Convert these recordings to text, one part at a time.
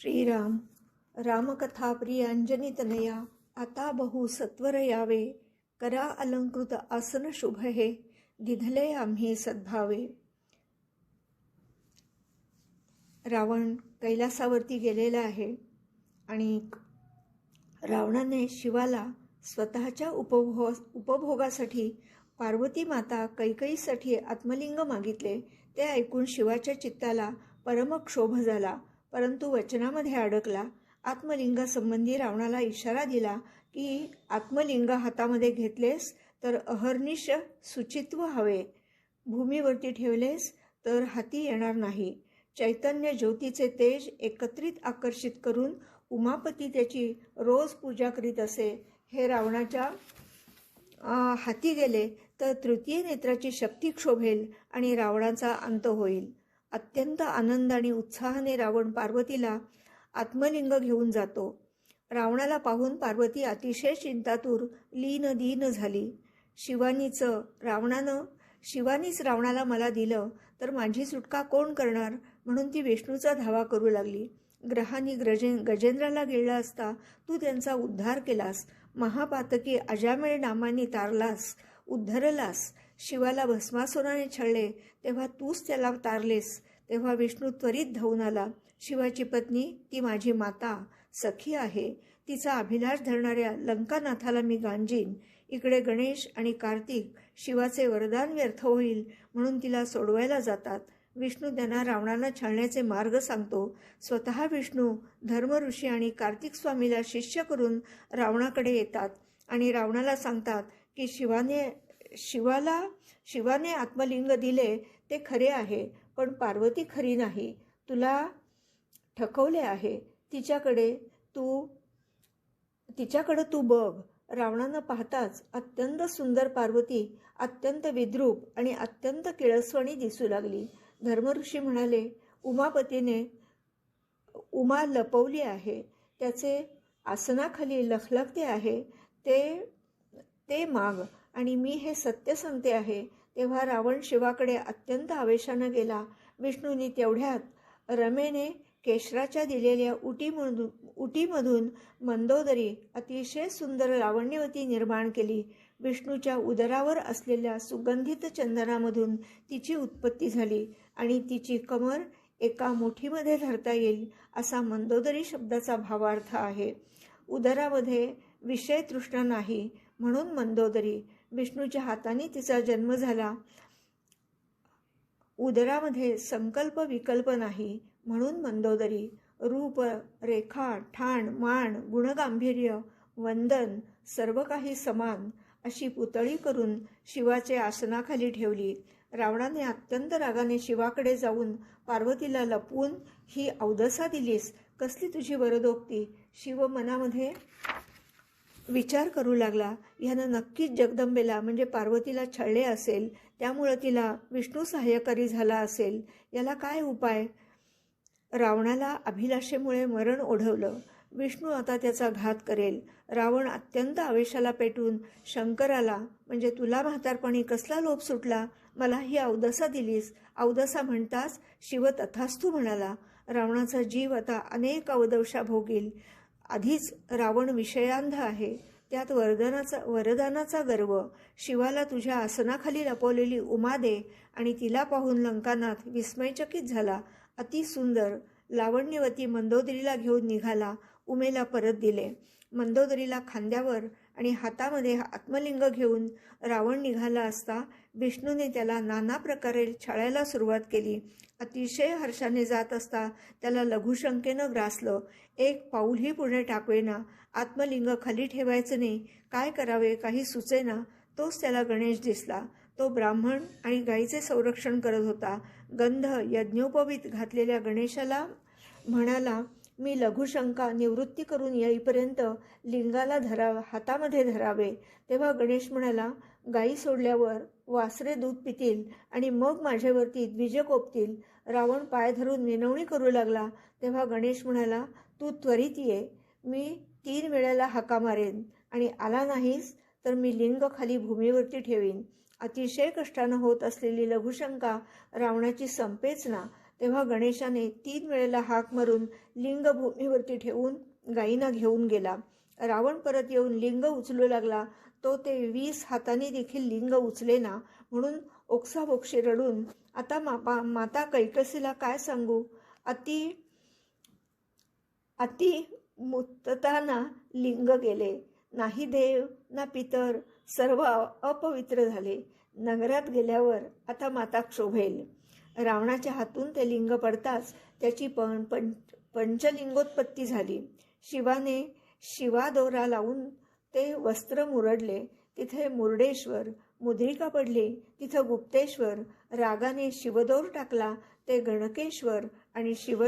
श्रीराम रामकथा प्रियांजनीतनया आता बहु सत्वर यावे करा अलंकृत आसन शुभ हे दिधले आम्ही सद्भावे. रावण कैलासावरती गेलेला आहे आणि रावणाने शिवाला स्वतःच्या उपभोग उपभोगासाठी पार्वती माता कैकईसाठी आत्मलिंग मागितले ते ऐकून शिवाच्या चित्ताला परमक्षोभ झाला. परंतु वचनामध्ये अडकला. आत्मलिंगासंबंधी रावणाला इशारा दिला की आत्मलिंग हातामध्ये घेतलेस तर अहर्निश सुचित्व हवे. भूमीवरती ठेवलेस तर हाती येणार नाही. चैतन्य ज्योतीचे तेज एकत्रित आकर्षित करून उमापती त्याची रोज पूजा करीत असे. हे रावणाच्या हाती गेले तर तृतीय नेत्राची शक्ती क्षोभेल आणि रावणाचा अंत होईल. अत्यंत आनंद आणि उत्साहाने रावण पार्वतीला आत्मलिंग घेऊन जातो. रावणाला पाहून पार्वती अतिशय चिंतातूर लीन दीन झाली. शिवानीचं रावणानं शिवानीच रावणाला मला दिलं तर माझी सुटका कोण करणार? म्हणून ती विष्णूचा धावा करू लागली. ग्रहानी गजे गजेंद्राला गेला असता तू त्यांचा उद्धार केलास. महापातकी अजामेळ नामाने तारलास उद्धरलास. शिवाला भस्मासुराने छळले तेव्हा तूच त्याला तारलेस. तेव्हा विष्णू त्वरित धावून आला. शिवाची पत्नी ती माझी माता सखी आहे. तिचा अभिलाष धरणाऱ्या लंकानाथाला मी गांजीन. इकडे गणेश आणि कार्तिक शिवाचे वरदान व्यर्थ होईल म्हणून तिला सोडवायला जातात. विष्णू त्यांना रावणाला छळण्याचे मार्ग सांगतो. स्वतः विष्णू धर्मऋषी आणि कार्तिक स्वामीला शिष्य करून रावणाकडे येतात आणि रावणाला सांगतात की शिवाने शिवाला शिवाने आत्मलिंग दिले ते खरे आहे. पण पार्वती खरी नाही. तुला ठकवले आहे. तिच्याकडे तू तिच्याकडं तू बघ. रावणानं पाहताच अत्यंत सुंदर पार्वती अत्यंत विद्रूप आणि अत्यंत किळसवाणी दिसू लागली. धर्मऋषी म्हणाले उमापतीने उमा लपवली आहे. त्याचे आसनाखाली लखलखते आहे. ते ते माग आणि मी हे सत्य सांगते आहे. तेव्हा रावण शिवाकडे अत्यंत आवेशानं गेला. विष्णूंनी तेवढ्यात रमेने केशराच्या दिलेल्या उटीमधून उटीमधून मंदोदरी अतिशय सुंदर लावण्यवती निर्माण केली. विष्णूच्या उदरावर असलेल्या सुगंधित चंदनामधून तिची उत्पत्ती झाली आणि तिची कमर एका मुठीमध्ये धरता येईल असा मंदोदरी शब्दाचा भावार्थ आहे. उदरामध्ये विषय तृष्णा नाही म्हणून मंदोदरी विष्णूच्या हाताने तिचा जन्म झाला. उदरामध्ये संकल्प विकल्प नाही म्हणून मंदोदरी रूप रेखा ठाण मान गुणगांभीर्य वंदन सर्व काही समान अशी पुतळी करून शिवाचे आसनाखाली ठेवली. रावणाने अत्यंत रागाने शिवाकडे जाऊन पार्वतीला लपवून ही अवदसा दिलीस? कसली तुझी वरदोक्ती? शिव मनामध्ये विचार करू लागला. ह्यानं नक्कीच जगदंबेला म्हणजे पार्वतीला छळले असेल त्यामुळं तिला विष्णू सहाय्यकारी झाला असेल याला काय उपाय? रावणाला अभिलाषेमुळे मरण ओढवलं. विष्णू आता त्याचा घात करेल. रावण अत्यंत आवेशाला पेटून शंकराला म्हणजे तुला म्हातारपणी कसला लोभ सुटला? मला ही अवदसा दिलीस. अवदसा म्हणताच शिव तथास्तू म्हणाला. रावणाचा जीव आता अनेक अवदवशा भोगील. आधीच रावण विषयांध आहे. त्यात वरदानाचा वरदानाचा गर्व. शिवाला तुझ्या आसनाखाली लपवलेली उमा दे आणि तिला पाहून लंकानाथ विस्मयचकित झाला. अति सुंदर. लावण्यवती मंदोदरीला घेऊन निघाला. उमेला परत दिले. मंदोदरीला खांद्यावर आणि हातामध्ये आत्मलिंग घेऊन रावण निघाला असता विष्णूने त्याला नाना प्रकारे छळायला सुरुवात केली. अतिशय हर्षाने जात असता त्याला लघुशंकेनं ग्रासलं. एक पाऊलही पुढे टाकवेना. आत्मलिंग खाली ठेवायचं नाही. काय करावे? काही सुचेना. तोच त्याला गणेश दिसला. तो ब्राह्मण आणि गायीचे संरक्षण करत होता. गंध यज्ञोपवीत घातलेल्या गणेशाला म्हणाला मी लघुशंका निवृत्ती करून येईपर्यंत लिंगाला धरा हातामध्ये धरावे. तेव्हा गणेश म्हणाला गायी सोडल्यावर वासरे दूध पितील आणि मग माझ्यावरती द्विज कोपतील. रावण पाय धरून विनवणी करू लागला. तेव्हा गणेश म्हणाला तू त्वरित ये. मी तीन वेळेला हाका मारेन. आणि आला नाहीस तर मी लिंग खाली भूमीवरती ठेवीन. अतिशय कष्टानं होत असलेली लघुशंका रावणाची संपेच ना. तेव्हा गणेशाने तीन वेळेला हाक मारून लिंग भूमीवरती ठेवून गायींना घेऊन गेला. रावण परत येऊन लिंग उचलू लागला. तो ते वीस हाताने देखील लिंग उचले ना म्हणून ओक्साबोक्षी रडून आता मापा माता कैकसीला काय सांगू? अति अति मुत्तताना लिंग गेले. नाही देव ना पितर सर्व अपवित्र झाले. नगरात गेल्यावर आता माता क्षोभेल. रावणाच्या हातून ते लिंग पडताच त्याची पण पंच पंचलिंगोत्पत्ती झाली. शिवाने शिवादोरा लावून ते वस्त्र मुरडले. तिथे मुर्डेश्वर मुद्रिका पडली. तिथं गुप्तेश्वर रागाने शिवदोर टाकला. ते गणकेश्वर आणि शिव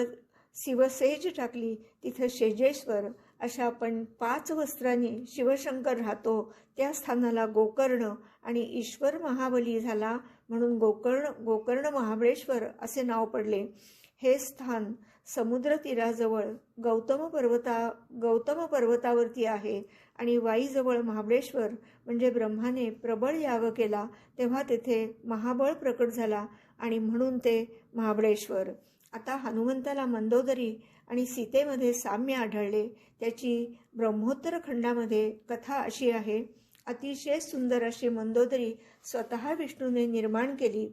शिवसेज टाकली. तिथं शेजेश्वर अशा पण पाच वस्त्रांनी शिवशंकर राहतो. त्या स्थानाला गोकर्ण आणि ईश्वर महाबली झाला. म्हणून गोकर्ण गोकर्ण महाबळेश्वर असे नाव पडले. हे स्थान समुद्रतीराजवळ गौतम पर्वता गौतम पर्वतावरती आहे आणि वाईजवळ महाबळेश्वर म्हणजे ब्रह्माने प्रबळ याग केला तेव्हा तेथे महाबळ प्रकट झाला आणि म्हणून ते महाबळेश्वर. आता हनुमंताला मंदोदरी आणि सीतेमध्ये साम्य आढळले. त्याची ब्रह्मोत्तर खंडामध्ये कथा अशी आहे अतिशय सुंदर अशी मंदोदरी स्वतः विष्णूने निर्माण केली.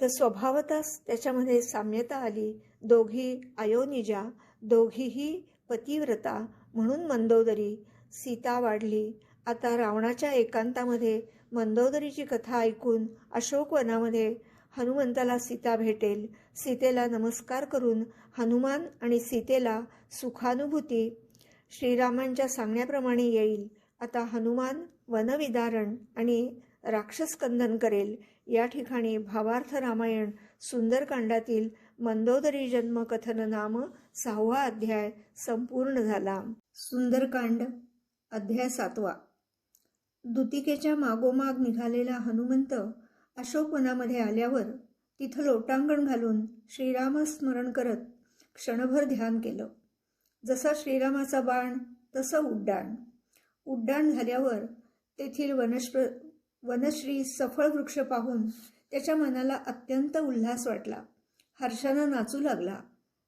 तर स्वभावतच त्याच्यामध्ये साम्यता आली. दोघी अयोनिजा दोघीही पतिव्रता म्हणून मंदोदरी. सीता वाढली. आता रावणाच्या एकांतामध्ये मंदोदरीची कथा ऐकून अशोकवनामध्ये हनुमंताला सीता भेटेल. सीतेला नमस्कार करून हनुमान आणि सीतेला सुखानुभूती श्रीरामांच्या सांगण्याप्रमाणे येईल. आता हनुमान वनविदारण आणि राक्षसकंदन करेल. या ठिकाणी भावार्थ रामायण सुंदरकांडातील मंदोदरी जन्म कथन नाम सहावा अध्याय संपूर्ण झाला. सुंदरकांड अध्याय सातवा. दुतिकेच्या मागोमाग निघालेला हनुमंत अशोकवनामध्ये आल्यावर तिथं लोटांगण घालून श्रीरामस्मरण करत क्षणभर ध्यान केलं. जसा श्रीरामाचा बाण तसं उड्डाण. उड्डाण झाल्यावर तेथील वनश्र वनश्री सफळ वृक्ष पाहून त्याच्या मनाला अत्यंत उल्हास वाटला. हर्षानं नाचू लागला.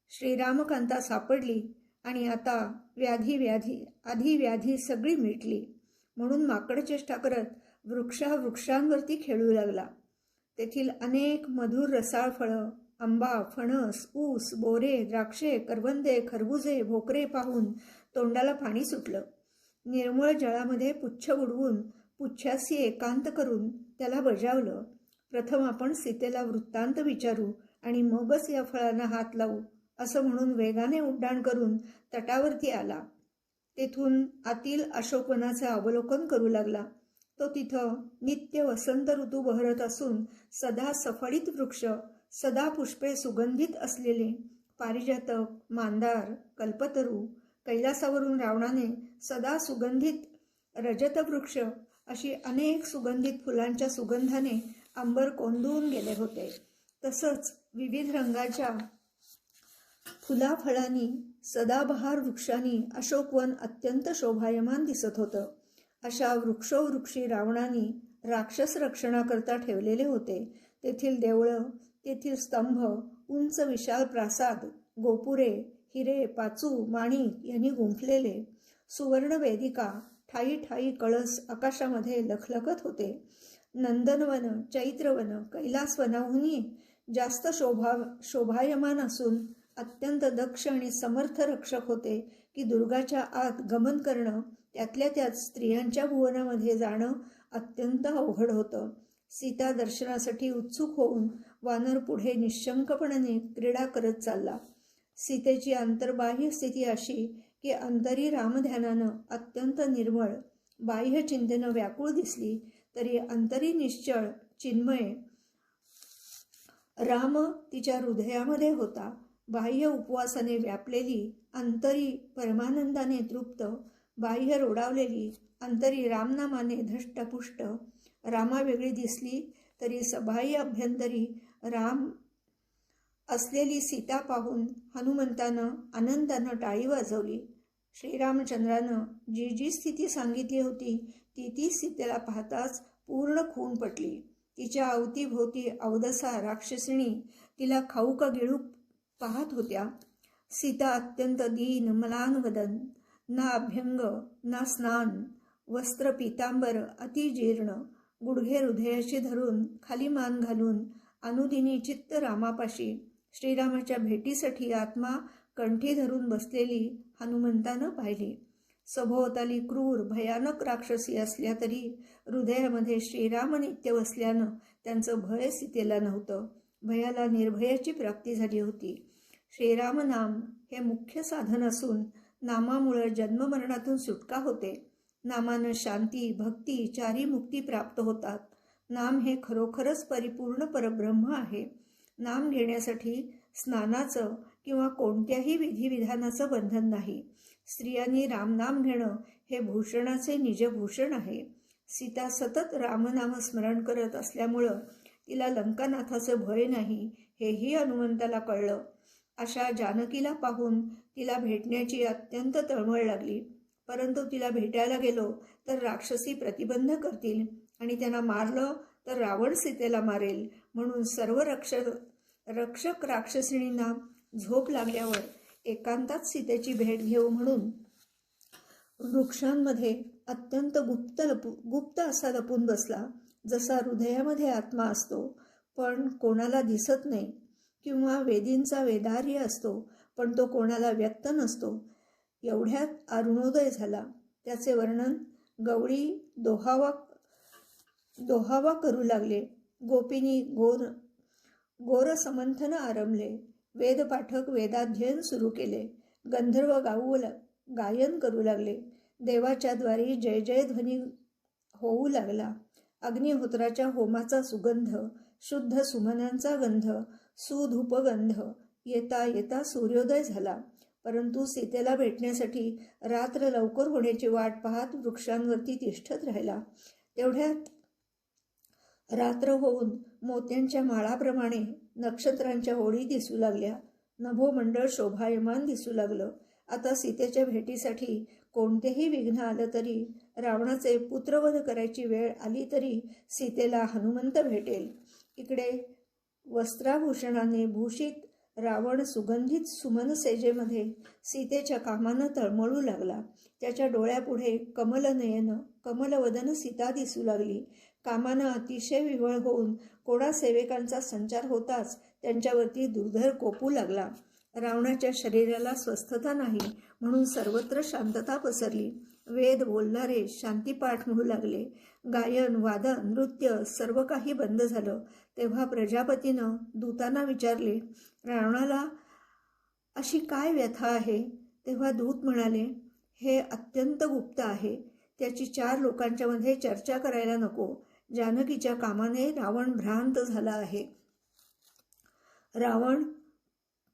श्रीरामकांता सापडली आणि आता व्याधी व्याधी आधी व्याधी सगळी मिटली. म्हणून माकड चेष्टा करत वृक्षा वृक्षांवरती खेळू लागला. तेथील अनेक मधुर रसाळ फळं आंबा फणस ऊस बोरे द्राक्षे करवंदे खरबुजे भोकरे पाहून तोंडाला पाणी सुटलं. निर्मळ जळामध्ये पुच्छ बुडवून पुच्छासी एकांत करून त्याला बजावलं. प्रथम आपण सीतेला वृत्तांत विचारू आणि मगच या फळांना हात लावू असं म्हणून वेगाने उड्डाण करून तटावरती आला. तेथून आतील अशोकवनाचे अवलोकन करू लागला. तो तिथं नित्य वसंत ऋतू बहरत असून सदा सफळीत वृक्ष सदा पुष्पे सुगंधित असलेले पारिजातक मांदार कल्पतरू कैलासावरून रावणाने सदा सुगंधित रजतवृक्ष अशी अनेक सुगंधित फुलांच्या सुगंधाने अंबर कोंदून गेले होते. तसंच विविध रंगाच्या फुलाफळांनी सदाबहार वृक्षांनी अशोकवन अत्यंत शोभायमान दिसत होतं. अशा वृक्षोवृक्षी रावणानी राक्षस रक्षणाकरता ठेवलेले होते. तेथील देवळं तेथील स्तंभ उंच विशाल प्रासाद गोपुरे हिरे पाचू माणिक यांनी गुंफलेले. सुवर्ण वेदिका ठाई ठाई कळस आकाशामध्ये लखलखत होते. नंदनवन चैत्रवन कैलासवनाहूनही जास्त शोभा शोभायमान असून अत्यंत दक्ष आणि समर्थ रक्षक होते की दुर्गाच्या आत गमन करणं त्यातल्या त्यात स्त्रियांच्या भुवनामध्ये जाणं अत्यंत अवघड होतं. सीता दर्शनासाठी उत्सुक होऊन वानर पुढे निशंकपणाने क्रीडा करत चालला. सीतेची अंतर्बाह्य स्थिती अशी की अंतरी रामध्यानानं अत्यंत निर्मळ बाह्य चिंतेनं व्याकुळ दिसली तरी अंतरी निश्चळ चिन्मय राम तिच्या हृदयामध्ये होता. बाह्य उपवासाने व्यापलेली अंतरी परमानंदाने तृप्त बाह्य रोडावलेली अंतरी रामनामाने धष्टपुष्ट रामा वेगळी दिसली तरी सबाह्य अभ्यंतरी राम असलेली सीता पाहून हनुमंतानं आनंदानं टाळी वाजवली. श्रीरामचंद्रानं जी जी स्थिती सांगितली होती ती ती सीतेला पाहताच पूर्ण खून पटली. तिच्या अवतीभोवती अवदसा राक्षसिणी तिला खाऊ का गिळू पाहत होत्या. सीता अत्यंत दीन मलान वदन ना अभ्यंग ना स्नान वस्त्र पितांबर अतिजीर्ण गुडघे हृदयाशी धरून खाली मान घालून अनुदिनी चित्त रामापाशी श्रीरामाच्या भेटीसाठी आत्मा कंठी धरून बसलेली हनुमंतानं पाहिली. सभोवताली क्रूर भयानक राक्षसी असल्या तरी हृदयामध्ये श्रीराम नित्य वसल्यानं त्यांचं भय सीतेला नव्हतं. भयाला निर्भयाची प्राप्ती झाली होती. श्रीराम नाम हे मुख्य साधन असून नामामुळं जन्ममरणातून सुटका होते. नामानं शांती भक्ती चारी मुक्ती प्राप्त होतात. नाम हे खरोखरच परिपूर्ण परब्रह्म आहे. नाम घेण्यासाठी स्नानाचं किंवा कोणत्याही विधिविधानाचं बंधन नाही. स्त्रियांनी रामनाम घेणं हे भूषणाचे निजभूषण आहे. सीता सतत रामनाम स्मरण करत असल्यामुळं तिला लंकानाथाचं भय नाही हेही हनुमंताला कळलं. अशा जानकीला पाहून तिला भेटण्याची अत्यंत तळमळ लागली. परंतु तिला भेटायला गेलो तर राक्षसी प्रतिबंध करतील आणि त्यांना मारलं तर रावण सीतेला मारेल म्हणून सर्व रक्ष रक्षक राक्षसिणींना झोप लागल्यावर एकांतात सीतेची भेट घेऊ म्हणून वृक्षांमध्ये अत्यंत गुप्त लपू गुप्त असा लपून बसला जसा हृदयामध्ये आत्मा असतो. पण कोणाला दिसत नाही किंवा वेदींचा वेदार्य असतो पण तो कोणाला व्यक्त नसतो. एवढ्यात अरुणोदय झाला. त्याचे वर्णन गवळी दोहावा दोहावा करू लागले. गोपिनी गोर गोरसमंथन आरंभले. वेदपाठक वेदाध्ययन सुरू केले. गंधर्व गाऊ गायन करू लागले. देवाच्या द्वारी जय जय ध्वनी होऊ लागला. अग्निहोत्राच्या होमाचा सुगंध शुद्ध सुमनांचा गंध सुधूपगंध येता येता सूर्योदय झाला. परंतु सीतेला भेटण्यासाठी रात्र लवकर होण्याची वाट पाहत वृक्षांवरती तिष्ठत राहिला. तेवढ्यात रात्र होऊन मोत्यांच्या माळाप्रमाणे नक्षत्रांच्या होळी दिसू लागल्या. नभोमंडळ शोभायमान दिसू लागलं. आता सीतेच्या भेटीसाठी कोणतेही विघ्न आलं तरी रावणाचे पुत्रवध करायची वेळ आली तरी सीतेला हनुमंत भेटेल. इकडे वस्त्राभूषणाने भूषित रावण सुगंधित सुमन सेजेमध्ये सीतेच्या कामानं तळमळू लागला. त्याच्या डोळ्यापुढे कमलनयन कमलवदन सीता दिसू लागली. कामानं अतिशय विवळ होऊन कोणा सेवेकांचा संचार होताच त्यांच्यावरती दुर्धर कोपू लागला. रावणाच्या शरीराला स्वस्थता नाही म्हणून सर्वत्र शांतता पसरली. वेद बोलणारे शांतीपाठ म्हणू लागले. गायन वादन नृत्य सर्व काही बंद झालं. तेव्हा प्रजापतीनं दूतांना विचारले रावणाला अशी काय व्यथा आहे? तेव्हा दूत म्हणाले हे अत्यंत गुप्त आहे. त्याची चार लोकांच्यामध्ये चर्चा करायला नको. जानकीच्या कामाने रावण भ्रांत झाला आहे. रावण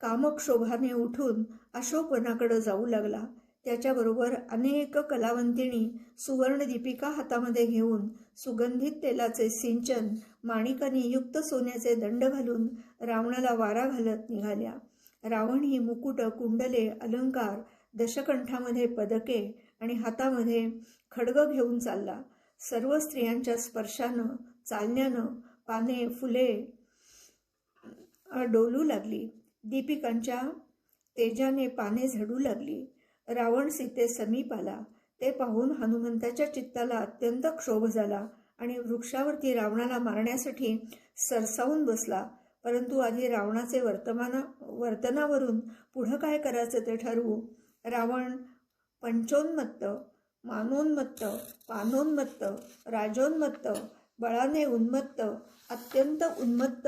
कामक्षोभाने उठून अशोकवनाकडे जाऊ लागला. त्याच्याबरोबर अनेक कलावंतिणी सुवर्णदीपिका हातामध्ये घेऊन सुगंधित तेलाचे सिंचन माणिकांनी युक्त सोन्याचे दंड घालून रावणाला वारा घालत निघाल्या. रावण ही मुकुट कुंडले अलंकार दशकंठामध्ये पदके आणि हातामध्ये खडग घेऊन चालला. सर्व स्त्रियांच्या स्पर्शानं चालण्यानं पाने फुले डोलू लागली. दीपिकांच्या तेजाने पाने झडू लागली. रावण सीते समीप आला. ते पाहून हनुमंताच्या चित्ताला अत्यंत क्षोभ झाला आणि वृक्षावरती रावणाला मारण्यासाठी सरसावून बसला. परंतु आधी रावणाचे वर्तमान वर्तनावरून पुढं काय करायचं ते ठरवू? रावण पंचोन्मत्त मानोन्मत्त पानोन्मत्त राजोन्मत्त बळाने उन्मत्त अत्यंत उन्मत्त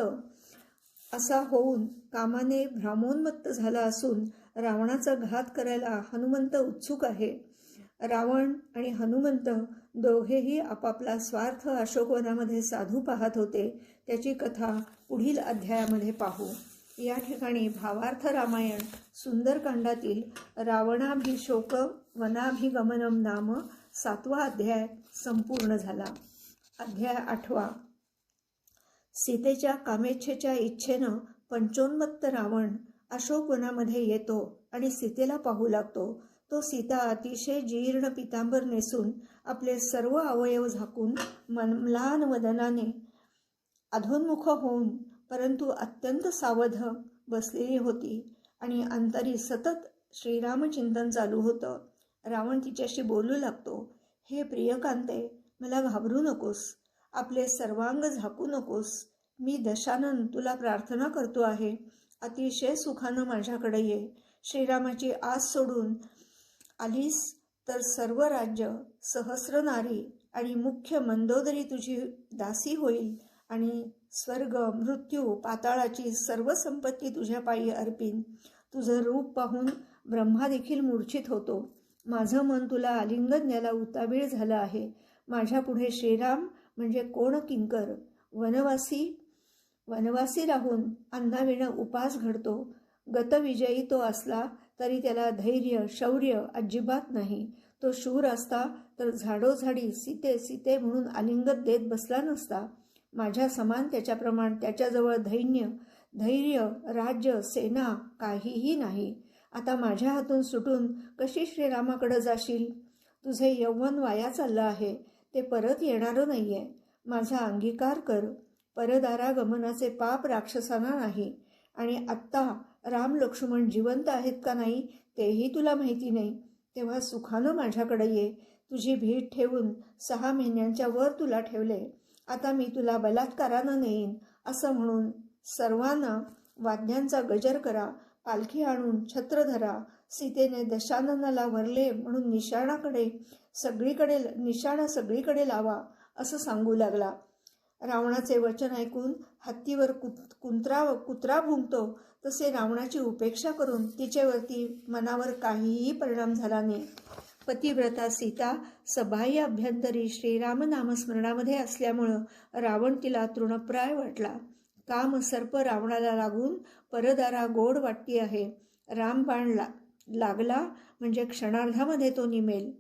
असा होऊन कामाने भ्रामोन्मत्त झाला असून रावणाचा घात करायला हनुमंत उत्सुक आहे. रावण आणि हनुमंत दोघेही आपापला स्वार्थ अशोकवनामध्ये साधू पाहत होते. त्याची कथा पुढील अध्यायामध्ये पाहू. या ठिकाणी भावार्थ रामायण सुंदरकांडातील रावणाभिशोक वनाभिगमनम नाम सातवा अध्याय संपूर्ण झाला. अध्याय आठवा. सीतेच्या कामेच्छेच्या इच्छेनं पंचोन्मत्त रावण अशोकवनामध्ये येतो आणि सीतेला पाहू लागतो. तो सीता अतिशय जीर्ण पितांबर नेसून आपले सर्व अवयव झाकून मनम्लान वदनाने अधोन्मुख होऊन परंतु अत्यंत सावध बसलेली होती आणि अंतरी सतत श्रीरामचिंतन चालू होतं. रावण तिच्याशी बोलू लागतो हे प्रियकांते मला घाबरू नकोस. आपले सर्वांग झाकू नकोस. मी दशानन तुला प्रार्थना करतो आहे. अतिशय सुखानं माझ्याकडे ये. श्रीरामाची आस सोडून आलीस तर सर्व राज्य सहस्र नारी आणि मुख्य मंदोदरी तुझी दासी होईल आणि स्वर्ग मृत्यू पाताळाची सर्व संपत्ती तुझ्या पायी अर्पीन. तुझं रूप पाहून ब्रह्मा देखील मूर्छित होतो. माझं मन तुला आलिंगन द्यायला उतावीळ झालं आहे. माझ्या पुढे श्रीराम म्हणजे कोण किंकर? वनवासी वनवासी राहून अन्नाविणं उपास घडतो. गतविजयी तो असला तरी त्याला धैर्य शौर्य अजिबात नाही. तो शूर असता तर झाडोझाडी सीते सीते म्हणून आलिंगत देत बसला नसता. माझ्या समान त्याच्याप्रमाण त्याच्याजवळ धैर्य धैर्य राज्य सेना काहीही नाही. आता माझ्या हातून सुटून कशी श्रीरामाकडे जाशील? तुझे यौवन वाया चाललं आहे. ते परत येणारं नाही आहे माझा अंगीकार कर. परदारा गमनाचे पाप राक्षसांना नाही. आणि आत्ता राम लक्ष्मण जिवंत आहेत का नाही तेही तुला माहिती नाही. तेव्हा सुखानं माझ्याकडे ये. तुझी भीट ठेवून सहा महिन्यांच्या वर तुला ठेवले. आता मी तुला बलात्कारानं नेईन असं म्हणून सर्वांना वाद्यांचा गजर करा पालखी आणून छत्र धरा सीतेने दशाननाला वरले म्हणून निशाणाकडे सगळीकडे निशाणा सगळीकडे लावा असं सांगू लागला. रावणाचे वचन ऐकून हत्तीवर कुत कुंत्रा कुत्रा भुंकतो तसे रावणाची उपेक्षा करून तिच्यावरती मनावर काहीही परिणाम झाला नाही. पतिव्रता सीता सबाह्य अभ्यंतरी श्रीराम नामस्मरणामध्ये असल्यामुळं रावण तिला तृणप्राय वाटला. काम सर्प रावणाला लागून परदारा गोड वाटती आहे. रामबाण ला लागला म्हणजे क्षणार्धामध्ये तो निमेल.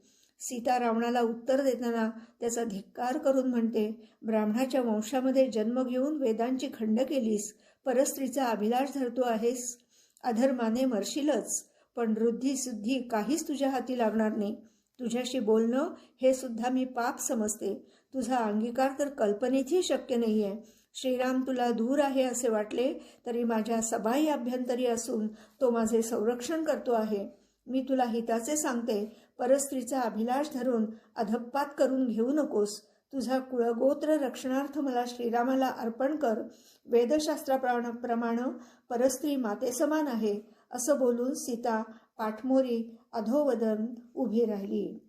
सीता रावणाला उत्तर देताना त्याचा धिक्कार करून म्हणते ब्राह्मणाच्या वंशामध्ये जन्म घेऊन वेदांची खंड केलीस परस्त्रीचा अभिलाष धरतो आहेस. अधर्माने मरशीलच पण वृद्धी सुद्धी काहीच तुझ्या हाती लागणार नाही. तुझ्याशी बोलणं हे सुद्धा मी पाप समजते. तुझा अंगीकार तर कल्पनेतही शक्य नाही आहे श्रीराम तुला दूर आहे असे वाटले तरी माझ्या सबाई अभ्यंतरी असून तो माझे संरक्षण करतो आहे. मी तुला हिताचे सांगते परस्त्रीचा अभिलाष धरून अधप्पात करून घेऊ नकोस. तुझा कुळगोत्र रक्षणार्थ मला श्रीरामाला अर्पण कर. वेदशास्त्राप्रमाणे परस्त्री मातेसमान आहे असं बोलून सीता पाठमोरी अधोवदन उभी राहिली.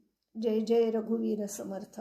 जय जय रघुवीर समर्थ.